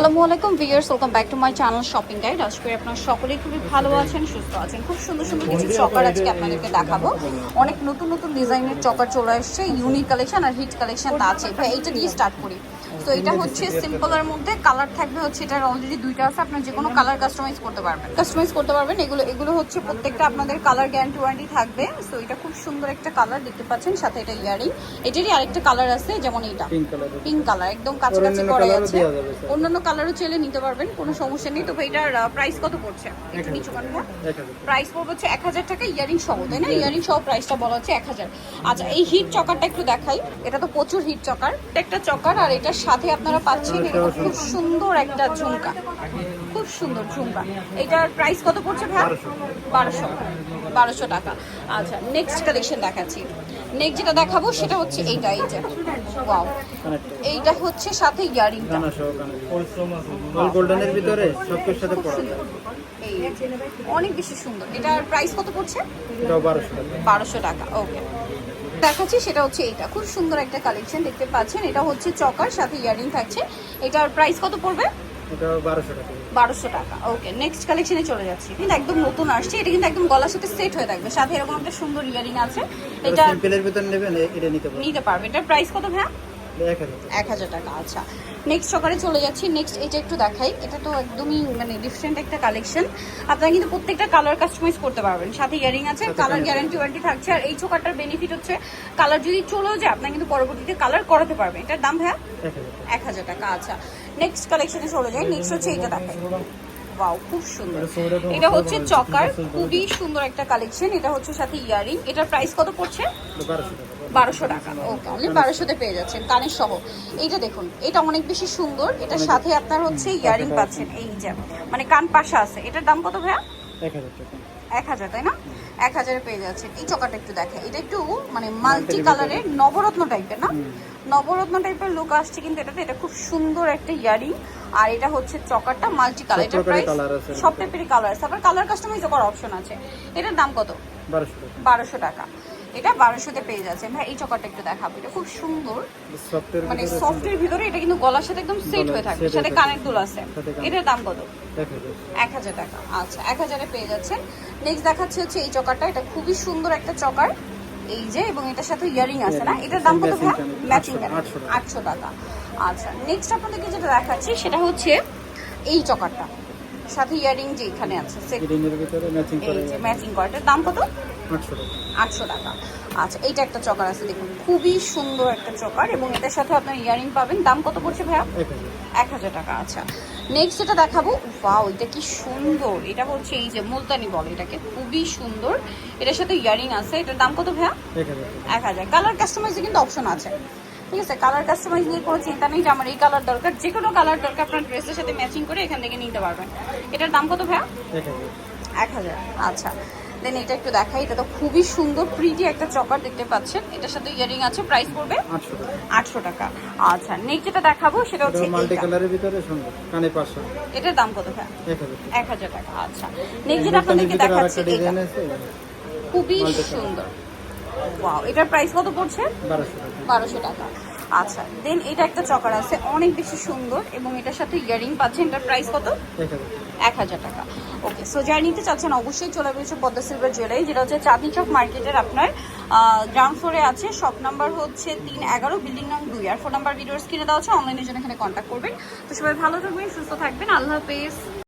আসসালামু আলাইকুম viewers welcome back to my channel shopping guide. আজকে আপনারা সকলেই খুবই ভালো আছেন সুস্থ আছেন। খুব সুন্দর সুন্দর কিছু চকার আজকে আপনাদেরকে দেখাবো। অনেক নতুন নতুন ডিজাইনের চকার চলে আসছে ইউনিক কালেকশন আর হিট কালেকশন আছে। এইটা দিয়ে স্টার্ট করি। তো এটা হচ্ছে সিম্পলের মধ্যে। কালার থাকবে হচ্ছে এটার অলরেডি দুইটা আছে। আপনার যে কোনো কালার কাস্টমাইজ করতে পারবেন। কাস্টমাইজ করতে পারবেন। এগুলো এগুলো হচ্ছে প্রত্যেকটা আপনাদের কালার গ্যারান্টি ওয়ারেন্টি থাকবে। সো এটা খুব সুন্দর একটা কালার দেখতে পাচ্ছেন সাথে এটা ইয়ারিং এটারই আরেকটা কালার আছে যেমন এইটা। পিঙ্ক কালার একদম কাছাকাছি অন্যান্য করা আছে। অন্যান্য কালারও চাইলে নিতে পারবেন কোনো সমস্যা নেই। তবে এটার প্রাইস কত পড়ছে? একটু নিচু কান প্রাইস পড়বে হচ্ছে এক হাজার টাকা ইয়ারিং সহ তাই না? ইয়ারিং সহ প্রাইসটা বলা হচ্ছে এক হাজার। আচ্ছা এই হিট চকারটা একটু দেখাই। এটা তো প্রচুর হিট চকার। একটা চকার আর এটার সাথে আপনারা পাচ্ছেন এরকম খুব সুন্দর একটা ঝুমকা। খুব সুন্দর ঝুমকা। এটার প্রাইস কত পড়ছে ভাই? বারোশো। বারোশো। টাকা। আচ্ছা নেক্সট কালেকশন দেখাচ্ছি। নেক্সট যেটা দেখাবো সেটা হচ্ছে এইটা এই যে। ওয়াও এইটা হচ্ছে সাথে ইয়ারিংটা। গোল্ডেনের ভিতরে সবকিছুর সাথে অনেক বেশি সুন্দর। এটার প্রাইস কত পড়ছে? বারোশো টাকা। ওকে দেখাচ্ছি সেটা হচ্ছে এটা খুব সুন্দর একটা কালেকশন দেখতে পাচ্ছেন। এটা হচ্ছে চকার সাথে ইয়ারিং থাকছে। এটার প্রাইস কত পড়বে? বারোশো টাকা। ওকে নেক্সট কালেকশনে চলে যাচ্ছি। কিন্তু একদম নতুন আসছে। এটা কিন্তু একদম গলার সাথে সেট হয়ে থাকবে। সাথে এরকম একটা সুন্দর ইয়ারিং আছে। এটা নিতে নিতে পারবে। এটার প্রাইস কত ভাইয়া? এক হাজার টাকা। আচ্ছা। নেক্সট সকালে চলে যাচ্ছি। নেক্সট এটা একটু দেখাই। এটা তো একদমই মানে ডিফারেন্ট একটা কালেকশন আপনারা কিন্তু প্রত্যেকটা কালার কাস্টমাইজ করতে পারবেন। সাথে ইয়ারিং আছে কালার গ্যারান্টি ওয়ারেন্টি থাকছে। আর এই ছোকাটার বেনিফিট হচ্ছে কালার যদি চলেও যায় আপনারা কিন্তু পরবর্তীতে কালার করাতে পারবেন। এটার দাম ভাইয়া? এক হাজার টাকা। আচ্ছা। নেক্সট কালেকশনে চলে যাই। নেক্সট হচ্ছে এটা দেখাই। ওয়াও খুব সুন্দর। এটা হচ্ছে চকার খুবই সুন্দর একটা কালেকশন এটা হচ্ছে সাথে ইয়ারিং। এটার প্রাইস কত পড়ছে? বারোশো টাকা। ওকে অনলি বারোশোতে পেয়ে যাচ্ছেন কানের সহ এইটা দেখুন এটা অনেক বেশি সুন্দর। এটার সাথে আপনার হচ্ছে ইয়ারিং পাচ্ছেন এই যে মানে কান পাশা আছে। এটার দাম কত ভাইয়া? এক হাজার তাই না? এক হাজারে পেয়ে যাচ্ছেন এই চকাটা একটু দেখে। এটা একটু মানে মাল্টি কালারের নবরত্ন টাইপের না? নবরত্ন টাইপের লুক আসছে কিন্তু এটাতে। এটা খুব সুন্দর একটা ইয়ারিং। আর এটা হচ্ছে চকারটা মাল্টি কালার প্রাইস সব টাইপেরই কালার আবার কালার কাস্টমাইজ করার অপশন আছে। এটার দাম কত? বারোশো টাকা। এটা বারোশোতে পেয়ে যাচ্ছেন ভাই এই চকারটা একটু দেখাবো। এটা খুব সুন্দর। মানে সফটের ভিতরে এটা কিন্তু গলার সাথে একদম সেট হয়ে থাকবে। সাথে কানের দুল আছে। এটার দাম কত? এক হাজার। টাকা। আচ্ছা এক হাজারে পেয়ে যাচ্ছেন নেক্সট দেখাচ্ছে হচ্ছে এই চকারটা। এটা খুবই সুন্দর একটা চকার। এই যে এবং এটার সাথে ইয়ারিং আছে না? এটার দাম কত ভাই ম্যাচিং। আটশো টাকা। আচ্ছা নেক্সট আপনাদেরকে যেটা দেখাচ্ছি সেটা হচ্ছে এই চকারটা। সাথে ইয়ারিং যে এখানে আছে ভিতরে ম্যাচিং করে ম্যাচিং করা দাম কত? আটশো টাকা। আটশো টাকা। আচ্ছা এইটা একটা চকার আছে দেখুন। খুবই সুন্দর একটা চকার এবং এটার সাথে আপনার ইয়ারিং পাবেন। দাম কত পড়ছে ভাইয়া? এক হাজার। এক হাজার টাকা আচ্ছা। নেক্সট যেটা দেখাবো ওয়াও এটা কি সুন্দর। এটা হচ্ছে এই যে মুলতানি বল এটাকে। খুবই সুন্দর। এটার সাথে ইয়ারিং আছে। এটার দাম কত ভাইয়া? এক হাজার। টাকা এক হাজার। কালার কাস্টমাইজে কিন্তু অপশন আছে। ঠিক আছে কালার কাস্টমাইজ নিয়ে কোনো চিন্তা নেই যে আমার এই কালার দরকার। যে কোনো কালার দরকার আপনার ড্রেসের সাথে ম্যাচিং করে এখান থেকে নিতে পারবেন। এটার দাম কত ভাইয়া? এক হাজার। আচ্ছা দেন এটা একটু দেখাই। এটা তো খুবই সুন্দর প্রিটি একটা চকার দেখতে পাচ্ছেন। এটার সাথে ইয়ারিং আছে প্রাইস পড়বে আটশো টাকা। আচ্ছা নেক্সট যেটা দেখাবো সেটা হচ্ছে মাল্টি কালারের ভিতরে সুন্দর কানে পাঁচশো এটার দাম কত ভাই এক হাজার টাকা। আচ্ছা। নেক্সট যেটা আপনাদেরকে দেখাচ্ছি খুবই সুন্দর। ওয়াও এটার প্রাইস কত পড়ছে? বারোশো বারোশো টাকা। আচ্ছা দেন এটা একটা চকার আছে, অনেক বেশি সুন্দর এবং এটার সাথে ইয়ারিং পাচ্ছেন, এটার প্রাইস কত? এক হাজার টাকা। ওকে সো যারা নিতে চাচ্ছেন অবশ্যই চলে আসবে পদ্মা সিলভার জুয়েলারি যেটা হচ্ছে চাঁদনি চক মার্কেটের আপনার গ্রাউন্ড ফ্লোরে আছে শপ নাম্বার হচ্ছে তিন এগারো বিল্ডিং নং দুই। আর ফোন নাম্বার ভিডিওস কিনে দেওয়া হচ্ছে অনলাইনের জন্য এখানে কন্ট্যাক্ট করবেন। তো সবাই ভালো থাকবেন, সুস্থ থাকবেন, আল্লাহ হাফেজ।